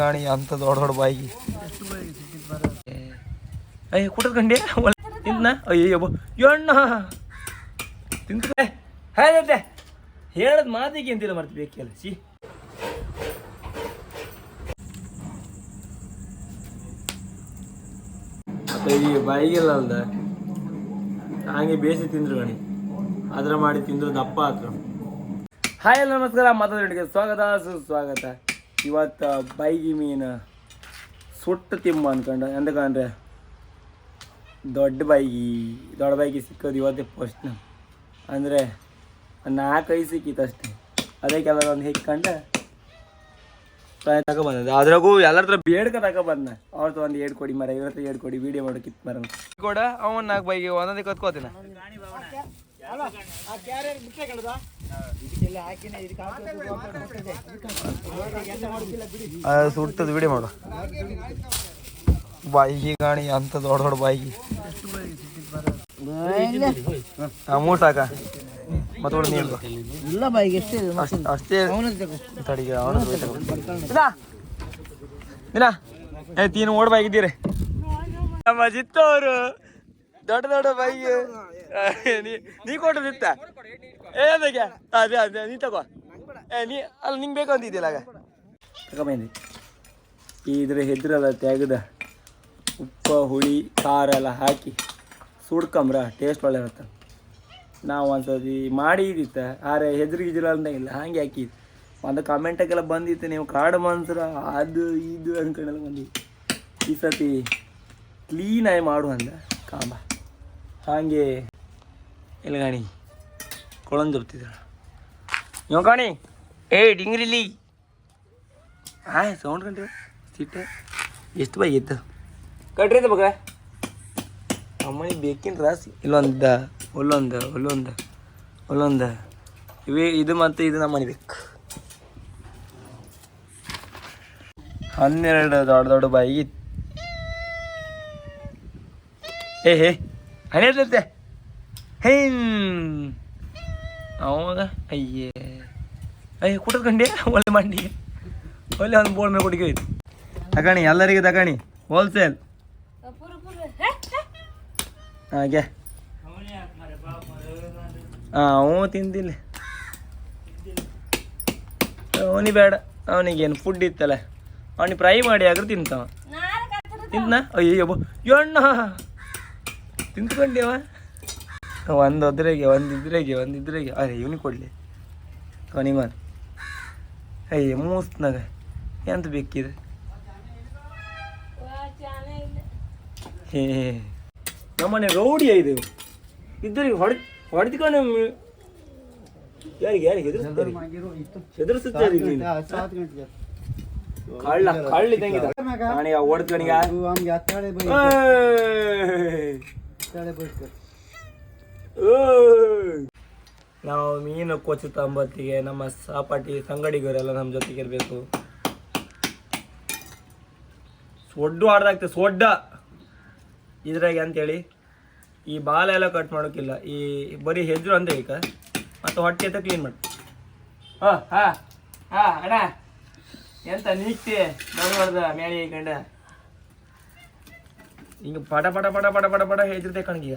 ಗಾಣಿ ಅಂತ ದೊಡ್ಡ ದೊಡ್ಡ ಬಾಯಿ. ಅಯ್ಯ ಕುಟದ್ ಕಂಡೆ ಅಯ್ಯೋ ಎಣ್ಣ ತಿಂತ ಹೇಳತ್ತೆ ಹೇಳದ್ ಮಾತಿಗೆ ಅಂತಿಲ್ಲ ಮರ್ತು ಬೇಕಿಲ್ಲ ಸಿ ಬಾಯಿಗೆಲ್ಲ ಅಲ್ದ ಹಂಗೆ ಬೇಯಿಸಿ ತಿಂದ್ರು ಗಣಿ. ಅದ್ರ ಮಾಡಿ ತಿಂದ್ರು ದಪ್ಪ ಹತ್ರ ಹಾಯ್ ಎಲ್ಲ ನಮಸ್ಕಾರ ಮಾತಾಡೋರಿಗೆ ಸ್ವಾಗತ ಸುಸ್ವಾಗತ. ಇವತ್ತು ಬೈಗಿ ಮೀನು ಸುಟ್ಟು ತಿಮ್ಮ ಅನ್ಕೊಂಡ. ಎಂದಕಂದ್ರೆ ದೊಡ್ಡ ಬೈಗಿ. ದೊಡ್ಡ ಬೈಗಿ ಸಿಕ್ಕೋದು ಇವತ್ತೇ ಫಸ್ಟ್ ಅಂದರೆ ನಾಲ್ಕೈದು ಸಿಕ್ಕಿತ್ತು ಅಷ್ಟೇ. ಅದಕ್ಕೆ ಎಲ್ಲರೂ ಒಂದು ಹಿಕ್ಕೊಂಡು ತಗೊಬಂದ ಅದ್ರಾಗೂ ಎಲ್ಲರ ಹತ್ರ ಬೇಡ್ಕ ತಗೊಬಂದ ಅವ್ರದ್ದು ಒಂದು ಏಡ್ ಕೊಡಿ ಮರ ಇವ್ರ ಹತ್ರ ಏಡ್ ಕೊಡಿ ವಿಡಿಯೋ ಮಾಡೋಕೆ ಇತ್ತು ಮರ ಕೂಡ ಅವನ್ ನಾಲ್ಕು ಬೈಗೆ ಒಂದೊಂದೇ ಕತ್ಕೋತೀನ. ಸುಟ್ಟದ ಬಿಡಿ ಮಾಡು. ಬಾಯಿಗೆ ಗಾಣಿ, ಅಂತ ದೊಡ್ಡ ದೊಡ್ಡ ಬಾಯಿಗೆ. ಮೂರು ಸಾಕ. ಮತ್ತೆ ನೀರು ಇಲ್ಲ ಬಾಯಿಗೆ ಅಷ್ಟ್-. ತಡಿಗೆ ಅವನು ಏ, ತೀನು ಓಡ್ ಬಾಯಿಗಿದ್ದೀರಿ ನಮ್ಮ ಅಜಿತ್ ಅವರು ದೊಡ್ಡ ದೊಡ್ಡ ಬಾಯಿಗೆ. ನೀ ನೀ ಏ, ಅದಕ್ಕೆ. ಅದೇ ಅದೇ, ನೀ ತಗೋ. ಏ, ನೀ ಅಲ್ಲ, ನಿಂಗೆ ಬೇಕು ಅಂತಿದ್ದಿಲ್ಲ ಆಗ. ತಗೊಂಬಂದಿ ಇದ್ರ ಹೆದ್ರಲ್ಲ, ತೆಗೆದ ಉಪ್ಪು, ಹುಳಿ, ಖಾರ ಎಲ್ಲ ಹಾಕಿ ಸುಡ್ಕಂಬ್ರ ಟೇಸ್ಟ್ ಒಳ್ಳೆ ಇರುತ್ತೆ. ನಾವು ಒಂದ್ಸತಿ ಮಾಡಿದಿತ್ತ ಆರೆ ಹೆದ್ರಿ ಗಿಜ್ರು ಇಲ್ಲ, ಹಾಗೆ ಹಾಕಿದ್ದು ಒಂದು ಕಮೆಂಟಾಗೆಲ್ಲ ಬಂದಿತ್ತು, ನೀವು ಕಾಡು ಮನ್ಸರ ಅದು ಇದು ಅನ್ಕೊಂಡೆಲ್ಲ ಬಂದಿತ್ತು. ಈ ಸತಿ ಕ್ಲೀನಾಗಿ ಮಾಡು ಅಂದ, ಕಾಂಬ. ಹಾಗೆ ಇಲ್ಲ ಗಾಣಿ ಕೊಳಂದು ಜಪ್ತಿದ್ರ ಯೋ ಕಾಣಿ? ಏ ಡಿಂಗ್ರಿಲಿ ಹಾಯ್ ಸೌಂಡ್ ಕಂಡ್ರಿ? ಸಿಟ್ಟೆ. ಎಷ್ಟು ಬೈ ಇತ್ತು ಕಟ್ರಿ ಮಗ ಅಮ್ಮನಿ ಬೇಕಿನ ರಾಸಿ ಇಲ್ಲೊಂದ, ಒಲ್ಲೊಂದ ಒಲ್ಲೊಂದ, ಒಲ್ಲೊಂದು. ಇವೇ, ಇದು ಮತ್ತು ಇದು ನಮ್ಮ ಮನೆ ಬೇಕು. ಹನ್ನೆರಡು ದೊಡ್ಡ ದೊಡ್ಡ ಬಾಯಿ ಏ, ಹೇ ಹಣಿರ್ತೈತೆ ಹೇಮ್ ಅವಾಗ ಅಯ್ಯೇ. ಅಯ್ಯ ಕುಟದ್ ಕಂಡೆ ಒಳ್ಳೆ ಮಂಡಿ. ಒಳ್ಳೆ ಒಂದು ಬೋರ್ಡ್ ಮೇಲೆ ಕೊಟ್ಟಿಗೆ ಹೋಯ್ತು. ತಗಣಿ ಎಲ್ಲರಿಗೆ ತಗಣಿ ಹೋಲ್ಸೇಲ್ ಹಾಗೆ. ಹಾಂ ಅವನು ತಿಂದಿಲ್ಲ. ಅವನಿ ಬೇಡ. ಅವನಿಗೇನು ಫುಡ್ ಇತ್ತಲ್ಲ. ಅವನಿಗೆ ಫ್ರೈ ಮಾಡಿ ಆದ್ರೆ ತಿಂತಾವ. ತಿಂತನಾ ಅಯ್ಯೋ ಎಣ್ಣ ತಿಂತ್ಕೊಂಡ್ಯವ ಒಂದು ಒದ್ರೆಗೆ ಒಂದು ಇದ್ರೆಗೆ ಒಂದು ಇದ್ರೆಗೆ. ಅರೆ ಇವನಿಗೆ ಕೊಡಲಿ. ಅವನಿಗೆ ಒಂದು ಅಯ್ಯ ಮೂಸ್ನಾಗ ಎಂತ ಬೇಕಿದೆ? ಹೇ ನಮ್ಮನೆ ರೌಡಿ ಇದು ಇದ್ರಿಗೆ ಹೊಡೆ ಹೊಡೆದ್ಕೊಂಡು ಯಾರಿಗೆ ಯಾರಿಗೆ ಗಂಟೆಗೆ. ಕಳ್ಳ ಕಳ್ಳ ಇದ್ದಂಗಿದೆ ಅವ್ನಿಗೆ ಬೈಸ್ಕೊ. ನಾವು ಮೀನು ಕೊಚ್ಚು ತಂಬತ್ತಿಗೆ ನಮ್ಮ ಸಾಪಾಟಿ ಸಂಗಡಿಗರೆಲ್ಲ ನಮ್ಮ ಜೊತೆಗೆ ಇರಬೇಕು. ಸೊಡ್ಡು ಆಡ್ದಾಗ್ತದೆ ಸೊಡ್ಡ. ಇದ್ರಾಗ ಅಂತೇಳಿ ಈ ಬಾಲ ಎಲ್ಲ ಕಟ್ ಮಾಡೋಕ್ಕಿಲ್ಲ ಈ ಬರೀ ಹೆಜ್ರು ಅಂತ ಈಗ. ಮತ್ತು ಹೊಟ್ಟೆ ಅಂತ ಕ್ಲೀನ್ ಮಾಡಿ. ಹಾ ಹಾ ಹಾ ಅಣ್ಣ. ಎಂತ ನೀಕ್ತಿ ನೋಡ್ಬಾರ್ದ ಮೇಲೆ ಕಂಡ ಈಗ ಪಟ ಪಟ ಪಟ ಪಟ ಪಟ ಪಟ ಹೆಜ್ರತೆ ಕಣಗೀಗ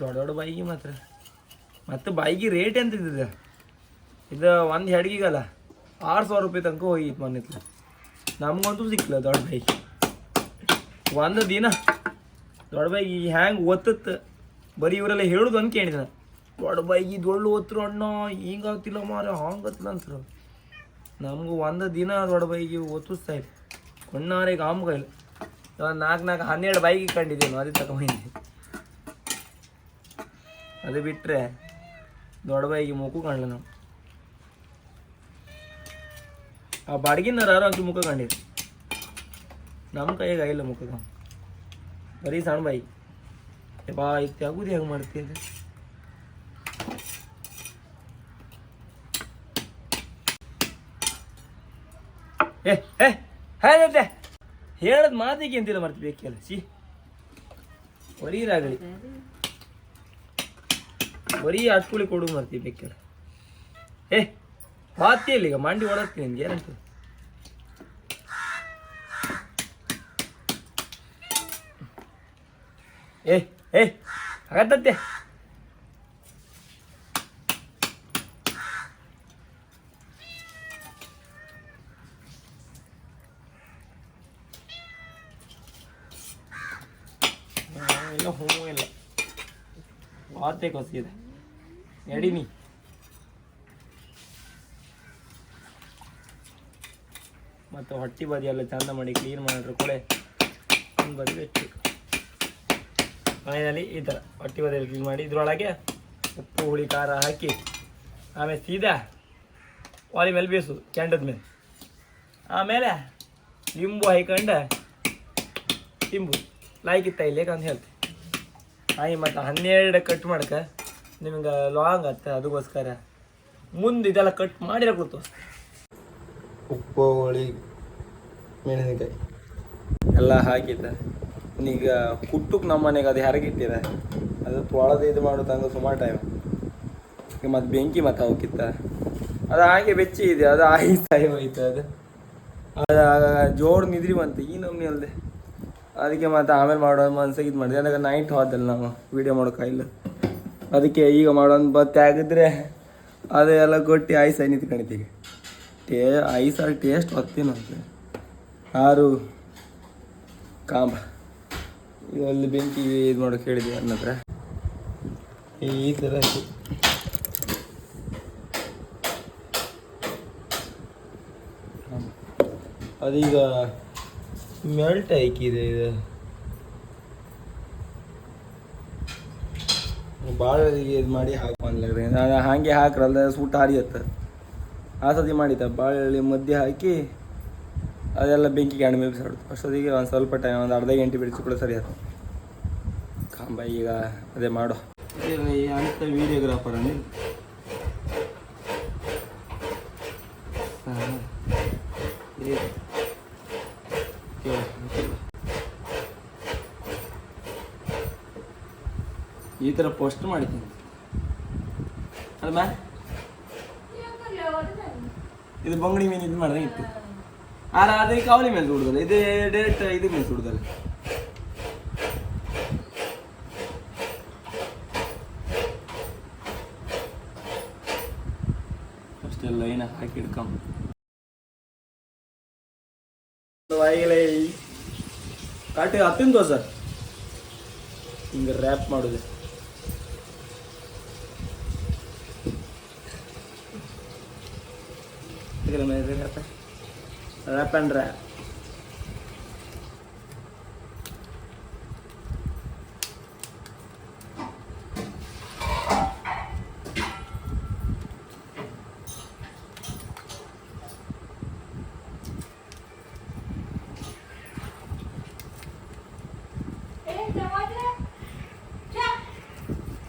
ದೊಡ್ಡ ದೊಡ್ಡ ಬಾಯಿಗೆ ಮಾತ್ರ. ಮತ್ತು ಬಾಯಿಗೆ ರೇಟ್ ಎಂತ ಇದು ಒಂದು ಹೆಡ್ಗಿಗಲ್ಲ, ಆರು ಸಾವಿರ ರೂಪಾಯಿ ತನಕ ಹೋಗಿತ್ತು ಮನಿತ್ಲ ನಮಗಂತೂ ಸಿಕ್ಕಿಲ್ಲ ದೊಡ್ಡ ಬೈಕ್ ಒಂದು ದಿನ ದೊಡ್ಡ ಬಾಯಿಗೆ ಹ್ಯಾಂಗೆ ಒತ್ತತ್ತು ಬರೀ ಇವರೆಲ್ಲ ಹೇಳೋದು ಅಂತ ಕೇಳಿದ ದೊಡ್ಡ ಬಾಯಿಗೆ ದೊಡ್ಡ ಒತ್ತರು ಅಣ್ಣ ಹಿಂಗಾಗ್ತಿಲ್ಲ ಮಾರ ಹಂಗತ್ತಿಲ್ಲ ಅಂತರು ನಮಗೂ ಒಂದು ದಿನ ದೊಡ್ಡ ಬಾಯಿಗೆ ಒತ್ತಿಸ್ತಾ ಇತ್ತು ಕೊಣ್ಣಾರಿಗೆ ಆಮ್ಗೈಲ್ ನಾಲ್ಕು ನಾಲ್ಕು ಹನ್ನೆರಡು ಬಾಯಿಗೆ ಕಂಡಿದ್ದೇನು ಅದೇ ತಗೊಂಡಿದ್ದೆ ಅದು ಬಿಟ್ಟರೆ ದೊಡ್ಡ ಬಾಯಿಗೆ ಮುಕ್ಕು ಕಾಣಲ್ಲ ನಾವು ಆ ಬಾಡಿಗಿನ ಯಾರು ಅಂತೂ ಮುಖ ಕಂಡಿದ್ರು ನಮ್ಮ ಕೈಗೆ ಆಗಿಲ್ಲ ಮುಖ ಬರೀ ಸಣ್ಣ ಬಾಯಿ ಬಾ ಈಗ ಹೆಂಗೆ ಮಾಡ್ತೀನಿ ಏ ಏ, ಹೇಳತ್ತೆ. ಹೇಳದ್ ಮಾತಿಗೆ ಅಂತಿಲ್ಲ ಮರ್ತಿ ಬೇಕಲ್ಲ ಸಿ ಬರೀ ರಾಗಲಿ ಬರೀ ಅಟ್ಕುಳಿ ಕೊಡು ಮರ್ತಿ ಬೇಕಾದ್ರೆ ಏ ಮಾತಿಯಲ್ಲಿ ಈಗ ಮಂಡಿ ಒಳಗ್ತೀನಿ ನಿನ್ಗೆ ಏನಂತ ಏ ಏ ಆಗತ್ತಂತೆ ಇಲ್ಲ ಹೂ ಇಲ್ಲ. ವಾತೆ ಕೊಸಿದೆ ಎಡಿನಿ ಮತ್ತು ಹೊಟ್ಟಿ ಬದಿ ಎಲ್ಲ ಚಂದ ಮಾಡಿ ಕ್ಲೀನ್ ಮಾಡಿದ್ರು ಕೊಳೆ ಒಂದು ಬದಿ ಹೆಚ್ಚು. ಮನೆಯಲ್ಲಿ ಈ ಥರ ಹೊಟ್ಟಿ ಬದಿಯಲ್ಲಿ ಕ್ಲೀನ್ ಮಾಡಿ ಇದ್ರೊಳಗೆ ಉಪ್ಪು, ಹುಳಿ, ಖಾರ ಹಾಕಿ ಆಮೇಲೆ ಸೀದಾ ಒಲೆ ಮೇಲೆ ಬೇಯಿಸೋದು ಕೆಂಡದ ಮೇಲೆ. ಆಮೇಲೆ ಲಿಂಬು ಹಾಯ್ಕೊಂಡು ತಿಂಬು ಲಾಯ್ಕಿತ್ತ ಅಂತ ಹೇಳ್ತೀನಿ ಆಯ್ ಮತ್ತು ಹನ್ನೆರಡು ಕಟ್ ಮಾಡಕ್ಕೆ ನಿಮ್ಗೆ ಲಾಂಗ್ ಆಗ್ತದೆ ಅದಕ್ಕೋಸ್ಕರ ಮುಂದೆ ಇದೆಲ್ಲ ಕಟ್ ಮಾಡಿರೋ ಕೂತು. ಉಪ್ಪು ಹೋಳಿ ಮೆಣಸಿನಕಾಯಿ. ಎಲ್ಲ ಹಾಕಿದ್ದ. ಈಗ ಕುಟ್ಟುಕ್ ನಮ್ಮ ಮನೆಗೆ ಅದು ಹೆರಗಿಟ್ಟಿದೆ ಅದು ತೊಳೆದು ಇದು ಮಾಡೋ ತಂದು ಸುಮಾರು ಟೈಮ್ ಈಗ ಮತ್ತೆ ಬೆಂಕಿ ಮತ್ತೆ ಹೋಗಿತ್ತ ಅದು ಹಾಗೆ ಬೆಚ್ಚಿ ಇದೆ. ಅದು ಆಗಿ ಟೈಮ್ ಹೋಯ್ತು ಅದು. ಅದು ಜೋರು ನಿದ್ರಿ ಬಂತು. ಈ ನಮ್ನಿ ಅಲ್ಲದೆ ಅದಕ್ಕೆ ಮತ್ತೆ ಆಮೇಲೆ ಮಾಡೋ ಮನ್ಸಿಗೆ ಇದು ಮಾಡಿದೆ. ಅದಕ್ಕೆ ನೈಟ್ ಹೋದಲ್ಲ ನಾವು. ವೀಡಿಯೋ ಮಾಡೋಕ್ಕಾಗಿಲ್ಲ ಅದಕ್ಕೆ ಈಗ ಮಾಡೋಣ ಬತ್ತೆ ಆಗಿದ್ರೆ ಅದೆಲ್ಲ ಕೊಟ್ಟು ಐಸ್ ಐ ನಿಂತ್ಕೊಂಡಿದ್ದೀವಿ ಟೇ, ಐಸ್ ಅಲ್ಲಿ ಟೇಸ್ಟ್ ಹೊತ್ತೇನಂತೆ ಆರು ಕಾಂಬ. ಅಲ್ಲಿ ಬೆಂಕಿ ಇದು ಮಾಡೋಕೆ ಹೇಳಿದ್ವಿ ಅನ್ನತ್ರ ಈ ಥರ. ಅದೀಗ ಮೆಲ್ಟ್ ಆಯ್ಕಿದೆ ಇದು. ಭಾಳ ಇದು ಮಾಡಿ ಹಾಕಿ ಹಾಗೆ ಹಾಕ್ರಲ್ಲ ಸೂಟ ಹಾರಿಯತ್ತ. ಆ ಸತಿ ಮಾಡಿದ್ದ ಬಾಳೆಹಳ್ಳಿ ಮಧ್ಯೆ ಹಾಕಿ ಅದೆಲ್ಲ ಬೆಂಕಿಗೆ ಎಣ್ಣೆ ಬಿಸಾಡುತ್ತೆ ಅಷ್ಟೊತ್ತಿಗೆ ಒಂದು ಸ್ವಲ್ಪ ಟೈಮ್ ಒಂದು ಅರ್ಧ ಗಂಟೆ ಬಿಡಿಸಿ ಕೂಡ ಸರಿ ಆಯ್ತು ಕಾಂಬ ಈಗ ಅದೇ ಮಾಡು. ಅಂತ ವಿಡಿಯೋಗ್ರಾಫರ್ ಅಂದಿ ಈ ಥರ ಪೋಸ್ಟ್ ಮಾಡಿದ್ದೀನಿ. ಮ್ಯಾ ಇದು ಬಂಗಡಿ ಮೀನು ಇದು ಮಾಡಿದ್ರೆ ಇತ್ತು. ಆರ ಅದು ಕಾವಲಿ ಮೇಲೆ ಸುಡುದಲ್ಲ, ಇದು ಡೈರೆಕ್ಟ್ ಇದು ಮೇಲೆ ಸುಡುದಲ್ಲ. ಅಷ್ಟೆಲ್ಲ ಲೈನ್ ಹಾಕಿ ಬಾಯಿಗಳೇ ಕಾಟಿ ಹತ್ತಿನ ಸರ್? ಹಿಂಗೆ ರ್ಯಾಪ್ ಮಾಡೋದು. ಇದರ ಮೇಲೆ ರ್ಯಾಪ್ ರ್ಯಾಪ್ ಆ್ಯಂಡ್ ರ್ಯಾಪ್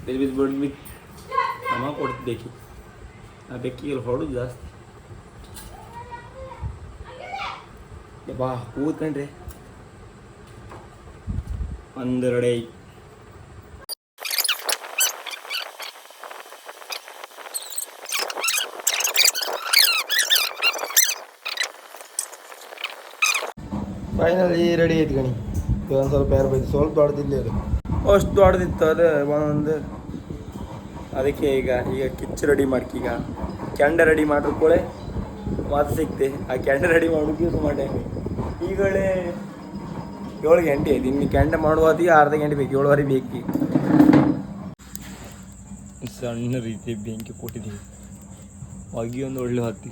ಬಿದ್ದು ಬಿದ್ದು ಬಿದ್ದು ಬಿದ್ದು ಅಮ್ಮ ಕೊಡ್ತು ಬೇಕಿ ಆ ಬೆಕ್ಕಿಗೆ ಹೊಡೋದು ಜಾಸ್ತಿ ಬಾ ಕೂತ್ಕೊಂಡ್ರಿ. ಒಂದೆರಡೆ. ಫೈನಲಿ ರೆಡಿ ಆಯ್ತು ಗಣಿ. ಒಂದು ಸ್ವಲ್ಪ ಯಾರು ಬೈದು ಸ್ವಲ್ಪ ದೊಡ್ಡದಿಲ್ಲ ಅದು. ಅಷ್ಟು ದೊಡ್ಡದಿತ್ತು ಅದು ಒಂದೊಂದು. ಅದಕ್ಕೆ ಈಗ ಈಗ ಕಿಚ್ಚು ರೆಡಿ ಮಾಡ್ಕೀಗ ಈಗ. ಕೆಂಡ ರೆಡಿ ಮಾಡ್ರು ಕೂಳೆ ಮಾತು ಸಿಕ್ತೆ. ಆ ಕೆಂಡ ರೆಡಿ ಮಾಡೋಕೆ ಸುಮಾರು ಟೈಮ್ ಈಗಳೇ ಏಳು ಗಂಟೆ ಆಯ್ತು. ಇನ್ನು ಕೆಂಡ ಮಾಡುವಾದಿ ಅರ್ಧ ಗಂಟೆ ಬೇಕು. ಏಳುವರೆ ಬೇಕು. ಸಣ್ಣ ರೀತಿ ಬೆಂಕಿ ಕೊಟ್ಟಿದ್ದೀವಿ ಹೊಗೆ ಒಂದು ಒಳ್ಳೆ ಹೊತ್ತಿ.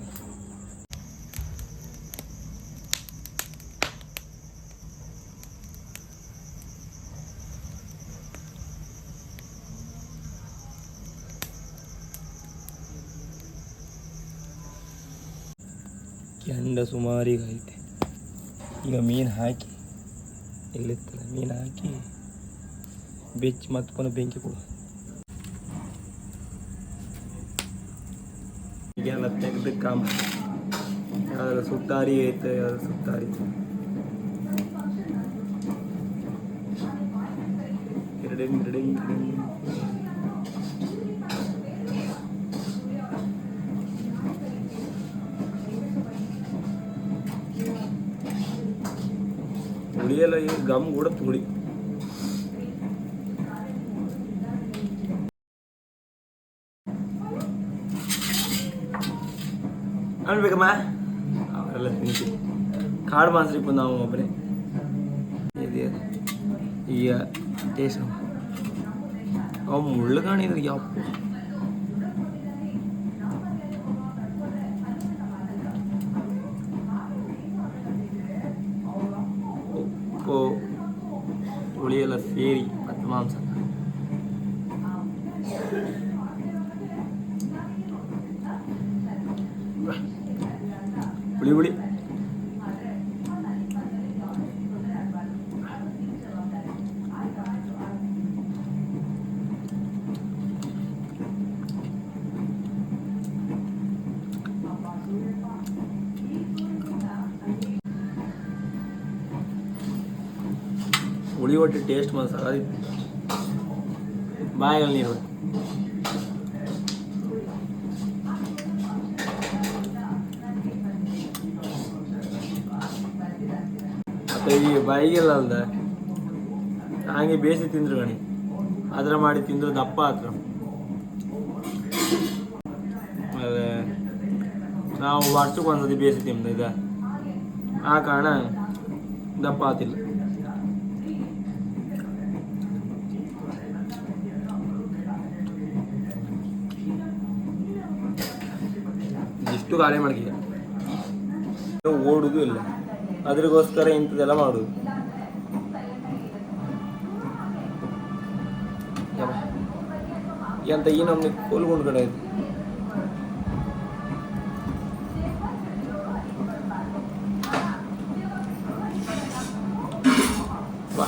ಕೆಂಡ ಸುಮಾರಿಗೆ ಐತೆ ಈಗ ಮೀನು ಹಾಕಿ ಇಲ್ಲಿತ್ತಲ್ಲ ಮೀನು ಹಾಕಿ ಬೆಚ್ಚಿ ಪುನಃ ಬೆಂಕಿ ಕೊಡು. ಈಗೆಲ್ಲ ತೆಗೆದ ಕಾಮ. ಅದರ ಸುತ್ತಾರಿ ಐತೆ ಅದರ ಸುತ್ತಾರಿ. ಎರಡೇ ಎರಡಿಂಗ್ ಎರಡಿಂಗ್ ಹುಳಿಯೆಲ್ಲ ಈಗ ಗಮ್ ಕೂಡ ಹುಳಿ ಅನ್ಬೇಕಮ್ಮ ಅವರೆಲ್ಲ ತಿಂತೀವಿ ಕಾಡು ಮಾಸ್ರಿಪ್ಪ ನಾವು ಒಬ್ಬರೇ ಇದೆ ಈಗ ಟೇಸ್ಟ್ ಅವು ಮುಳ್ಳು ಕಾಣಿದ್ರೆ ಯಪ್ಪ ಉಪ್ಪು ಹುಳಿ ಎಲ್ಲ ಸೇರಿ ಮತ್ತು ಮಾಂಸ ಹುಳಿ ಹೊಟ್ಟೆ ಟೇಸ್ಟ್ ಮಸಾಲ ಬಾಯಲ್ಲಿ ನೀರು. ಈ ಬಾಯಿಗೆಲ್ಲ ಅಲ್ದ, ಹಂಗೆ ಬೇಯಿಸಿ ತಿಂದ್ರು ಗಣಿ. ಅದ್ರ ಮಾಡಿ ತಿಂದ್ರು ದಪ್ಪ ಹತ್ರ ನಾವು ವರ್ಷಕ್ಕೆ ಬಂದದ್ದು ಬೇಯಿಸಿ ತಿಂದ ಇದ. ಆ ಕಾರಣ ದಪ್ಪ ಆತಿಲ್ಲ. ಇಷ್ಟು ಗಾಳಿ ಮಾಡ್ಕಿದೆ ಓಡುದು ಇಲ್ಲ ಅದ್ರಿಗೋಸ್ಕರ ಇಂಥದ್ದೆಲ್ಲ ಮಾಡುದು ಯಪ್ಪ. ಎಂತ ಈ ನಮ್ಗೆ ಕೋಲ್ಗೊಂಡು ಕಡೆ ಆಯ್ತು ಬಾ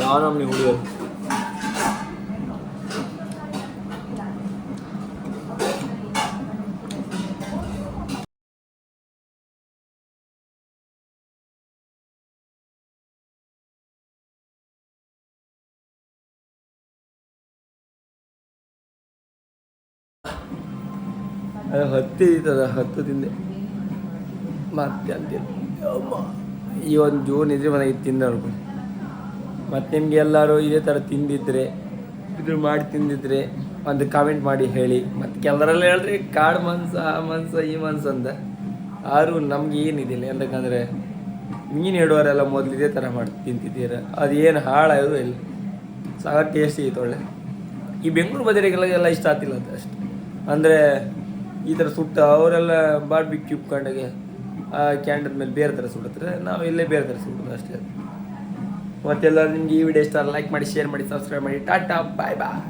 ಯಾವ ನಮ್ಗೆ ಹುಳಿಯೋದು ಅದು ಹತ್ತಿ ಇದ್ದದ ಹತ್ತು ತಿಂದೆ. ಮತ್ತೆ ಅಂತಿಲ್ಲ. ಈ ಒಂದು ಜೂನ್ ಇದ್ರೆ ಮನೆಗೆ ತಿಂದ ಮತ್ತು ನಿಮ್ಗೆ ಎಲ್ಲರೂ ಇದೇ ಥರ ತಿಂದಿದ್ರೆ ಇದು ಮಾಡಿ ತಿಂದಿದ್ರೆ ಒಂದು ಕಾಮೆಂಟ್ ಮಾಡಿ ಹೇಳಿ. ಮತ್ತು ಕೆಲವರೆಲ್ಲ ಹೇಳ್ರಿ, ಕಾಡು ಮನ್ಸ, ಆ ಮನ್ಸ, ಈ ಮನ್ಸ ಅಂತ ಆರು ನಮ್ಗೆ ಏನಿದಿಲ್ಲ ಎಂತಕ್ಕಂದ್ರೆ ಮೀನು ಹಿಡುವರೆಲ್ಲ ಮೊದಲು ಇದೇ ಥರ ಮಾಡಿ ತಿಂತಿದ್ದೀರ. ಅದು ಏನು ಹಾಳಾಗೋದು ಇಲ್ಲ. ಸಾಗ ಟೇಸ್ಟಿ ಐತೆ ಒಳ್ಳೆ ಈ ಬೆಂಗಳೂರು ಬದಿರಿಗೆಲ್ಲ ಇಷ್ಟ ಆಗ್ತಿಲ್ಲ ಅಂತ ಅಷ್ಟೆ. ಅಂದರೆ ಈ ಥರ ಸುಟ್ಟ ಅವರೆಲ್ಲ ಬಾರ್ಬಿ ಕ್ಯೂಬ್ ಕಂಡಾಗೆ ಆ ಕ್ಯಾಂಡಲ್ ಮೇಲೆ ಬೇರೆ ಥರ ಸುಡುತ್ತಾರೆ. ನಾವು ಇಲ್ಲೇ ಬೇರೆ ಥರ ಸುಡೋದು ಅಷ್ಟೇ. ಮತ್ತೆಲ್ಲ ನಿಮ್ಗೆ ಈ ವಿಡಿಯೋ ಇಷ್ಟ ಲೈಕ್ ಮಾಡಿ ಶೇರ್ ಮಾಡಿ ಸಬ್ಸ್ಕ್ರೈಬ್ ಮಾಡಿ. ಟಾಟಾ ಬಾಯ್ ಬಾಯ್